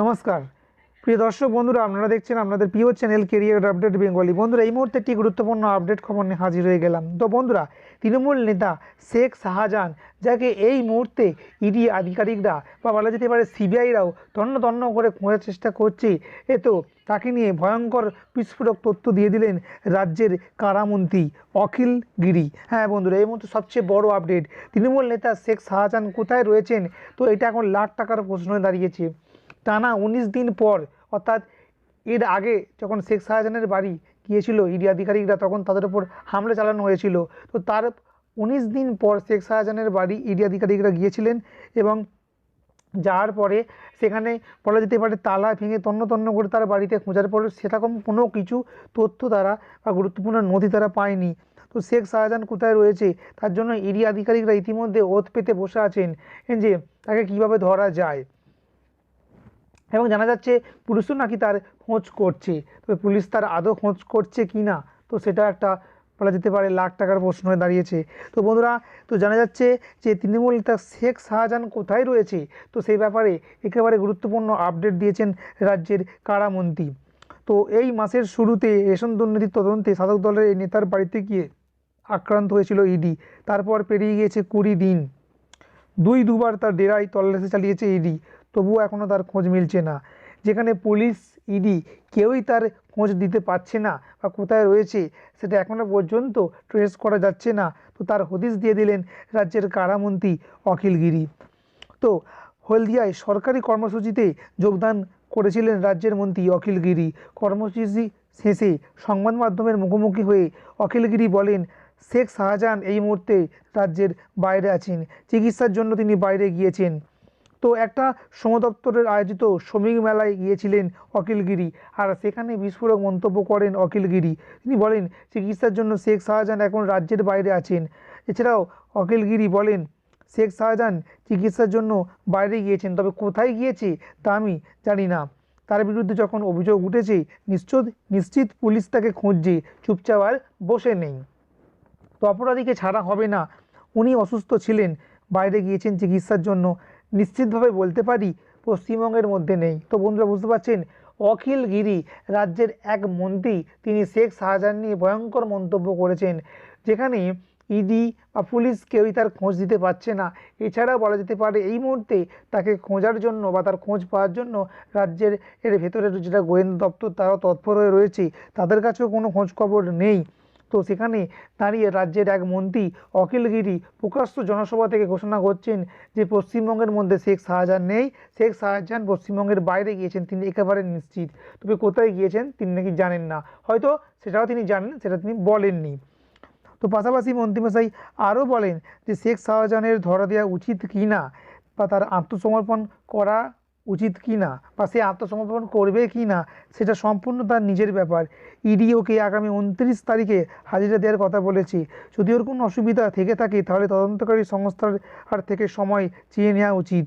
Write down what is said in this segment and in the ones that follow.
নমস্কার। প্রিয় দর্শক বন্ধুরা, আপনারা দেখছেন আপনাদের প্রিয় চ্যানেল কেরিয়ার আপডেট বেঙ্গলি বন্ধুরা, এই মুহূর্তে একটি গুরুত্বপূর্ণ আপডেট খবর নিয়ে হাজির হয়ে গেলাম। তো বন্ধুরা, তৃণমূল নেতা শেখ শাহজাহান, যাকে এই মুহূর্তে ইডি আধিকারিকরা বা বলা যেতে পারে সিবিআইরাও তন্ন তন্ন করে খোঁজার চেষ্টা করছে, এ তো তাকে নিয়ে ভয়ঙ্কর বিস্ফোরক তথ্য দিয়ে দিলেন রাজ্যের কারামন্ত্রী অখিল গিরি। হ্যাঁ বন্ধুরা, এই মুহূর্তে সবচেয়ে বড় আপডেট তৃণমূল নেতা শেখ শাহজাহান কোথায় রয়েছেন? তো এটা এখন লাখ টাকার প্রশ্ন দাঁড়িয়েছে। টানা উনিশ দিন পর, অর্থাৎ এর আগে যখন শেখ শাহজাহানের বাড়ি গিয়েছিল ইডি আধিকারিকরা, তখন তাদের উপর হামলা চালানো হয়েছিল। তো তার উনিশ দিন পর শেখ শাহজাহানের বাড়ি ইডি আধিকারিকরা গিয়েছিলেন এবং যাওয়ার পরে সেখানে বলা যেতে পারে তালা ভেঙে তন্ন তন্ন করে তার বাড়িতে খোঁজার পরে সেরকম কোনো কিছু তথ্য তারা বা গুরুত্বপূর্ণ নথি তারা পায়নি। তো শেখ শাহজাহান কোথায় রয়েছে? তার জন্য ইডি আধিকারিকরা ইতিমধ্যে ওত পেতে বসে আছেন যে তাকে কীভাবে ধরা যায়। এবং জানা যাচ্ছে পুলিশও নাকি তার খোঁজ করছে। তবে পুলিশ তার আদৌ খোঁজ করছে কি না? তো সেটা একটা বলা যেতে পারে লাখ টাকার প্রশ্ন হয়ে দাঁড়িয়েছে। তো বন্ধুরা, তো জানা যাচ্ছে যে তৃণমূল নেতা শেখ শাহজাহান কোথায় রয়েছে? তো সেই ব্যাপারে একেবারে গুরুত্বপূর্ণ আপডেট দিয়েছেন রাজ্যের কারামন্ত্রী। তো এই মাসের শুরুতে রেশন দুর্নীতির তদন্তে শাসক দলের এই নেতার বাড়িতে গিয়ে আক্রান্ত হয়েছিল ইডি। তারপর পেরিয়ে গিয়েছে কুড়ি দিন। দুই দুবার তার ডেরায় তল্লাশি চালিয়েছে ইডি। তবুও এখনও তার খোঁজ মিলছে না। যেখানে পুলিশ ইডি কেউই তার খোঁজ দিতে পারছে না বা কোথায় রয়েছে, সেটা এখনও পর্যন্ত ট্রেস করা যাচ্ছে না। তো তার হদিশ দিয়ে দিলেন রাজ্যের কারামন্ত্রী অখিল গিরি। তো হলদিয়ায় সরকারি কর্মসূচিতে যোগদান করেছিলেন রাজ্যের মন্ত্রী অখিল গিরি। কর্মসূচি শেষে সংবাদ মাধ্যমের মুখোমুখি হয়ে অখিল গিরি বলেন, শেখ শাহজাহান এই মুহূর্তে রাজ্যের বাইরে আছেন। চিকিৎসার জন্য তিনি বাইরে গিয়েছেন। তো একটা শ্রম দপ্তরের আয়োজিত শ্রমিক মেলায় গিয়েছিলেন অখিলগিরি আর সেখানে বিস্ফোরক মন্তব্য করেন অখিলগিরি তিনি বলেন, চিকিৎসার জন্য শেখ শাহজাহান এখন রাজ্যের বাইরে আছেন। এছাড়াও অখিলগিরি বলেন, শেখ শাহজাহান চিকিৎসার জন্য বাইরে গিয়েছেন, তবে কোথায় গিয়েছে তা আমি জানি না। তার বিরুদ্ধে যখন অভিযোগ উঠেছে নিশ্চিত নিশ্চিত পুলিশ তাকে খুঁজছে। চুপচাপ আর বসে নেই। তো অপরাধীকে ছাড়া হবে না। উনি অসুস্থ ছিলেন, বাইরে গিয়েছেন চিকিৎসার জন্য। নিশ্চিতভাবে বলতে পারি পশ্চিমবঙ্গের মধ্যে নেই। তো বন্ধুরা, বুঝতে পারছেন? অখিল গিরি রাজ্যের এক মন্ত্রী, তিনি শেখ শাহজাহান নিয়ে ভয়ঙ্কর মন্তব্য করেছেন, যেখানে ইডি বা পুলিশ কেউই তার খোঁজ দিতে পারছে না। এছাড়াও বলা যেতে পারে, এই মুহূর্তে তাকে খোঁজার জন্য বা তার খোঁজ পাওয়ার জন্য রাজ্যের এর ভেতরের যেটা গোয়েন্দা দপ্তর, তারাও তৎপর হয়ে রয়েছে। তাদের কাছেও কোনো খোঁজ খবর নেই। তো সেখানে দাঁড়িয়ে রাজ্যের এক মন্ত্রী অখিলগিরি প্রকাশ্য জনসভা থেকে ঘোষণা করছেন যে পশ্চিমবঙ্গের মধ্যে শেখ শাহজাহান নেই। শেখ শাহজাহান পশ্চিমবঙ্গের বাইরে গিয়েছেন, তিনি একেবারে নিশ্চিত। তবে কোথায় গিয়েছেন তিনি নাকি জানেন না। হয়তো সেটাও তিনি জানেন, সেটা তিনি বলেননি। তো পাশাপাশি মন্ত্রীমশাই আরও বলেন যে শেখ শাহজাহানের ধরা দেওয়া উচিত কি না বা তার আত্মসমর্পণ করা উচিত কি না? বা সে আত্মসমর্পণ করবে কি না? সেটা সম্পূর্ণ তার নিজের ব্যাপার। ইডি ওকে আগামী উনত্রিশ তারিখে হাজিরা দেওয়ার কথা বলেছে। যদি ওর কোনো অসুবিধা থেকে থাকে, তাহলে তদন্তকারী সংস্থার আর থেকে সময় চেয়ে নেওয়া উচিত।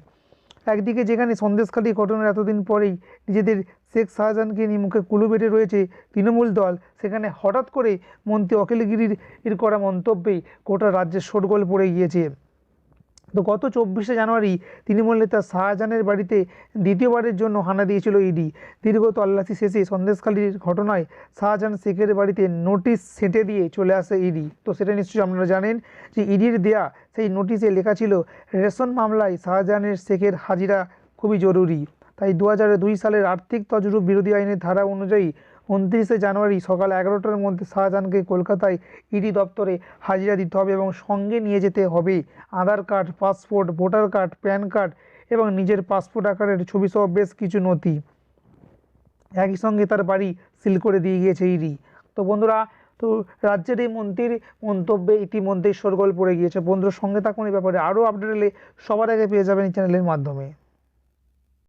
একদিকে যেখানে সন্দেশখালী ঘটনার এতদিন পরেই নিজেদের শেখ শাহজাহানকে নিয়ে মুখে কুলু বেটে রয়েছে তৃণমূল দল, সেখানে হঠাৎ করে মন্ত্রী অখিলগিরির করা মন্তব্যেই গোটা রাজ্যের শোরগোল পড়ে গিয়েছে। তো গত চব্বিশে জানুয়ারি তৃণমূল নেতা শাহজাহানের বাড়িতে দ্বিতীয়বারের জন্য হানা দিয়েছিল ইডি। দীর্ঘ তল্লাশি শেষে সন্দেশখালীর ঘটনায় শাহজাহান শেখের বাড়িতে নোটিশ সেঁটে দিয়ে চলে আসে ইডি। তো সেটা নিশ্চয়ই আপনারা জানেন যে ইডির দেয়া সেই নোটিশে লেখা ছিল, রেশন মামলায় শাহজাহানের শেখের হাজিরা খুবই জরুরি। তাই দু সালের আর্থিক তজরূপ বিরোধী আইনের ধারা অনুযায়ী উনত্রিশে জানুয়ারি সকাল এগারোটার মধ্যে শাহজাহানকে কলকাতায় ইডি দপ্তরে হাজিরা দিতে হবে এবং সঙ্গে নিয়ে যেতে হবে। Aadhaar card, passport, voter card, PAN card এবং নিজের পাসপোর্ট আকারের ছবি সহ বেশ কিছু নথি। একই সঙ্গে তার বাড়ি সিল করে দিয়ে গিয়েছে ইডি। তো বন্ধুরা, তো রাজ্যের এই মন্ত্রীর মন্তব্যে ইতিমধ্যেই শোরগোল পড়ে গিয়েছে। বন্ধুর, সঙ্গে থাকুন। এই ব্যাপারে আরও আপডেট এলে সবার আগে পেয়ে যাবেন এই চ্যানেলের মাধ্যমে।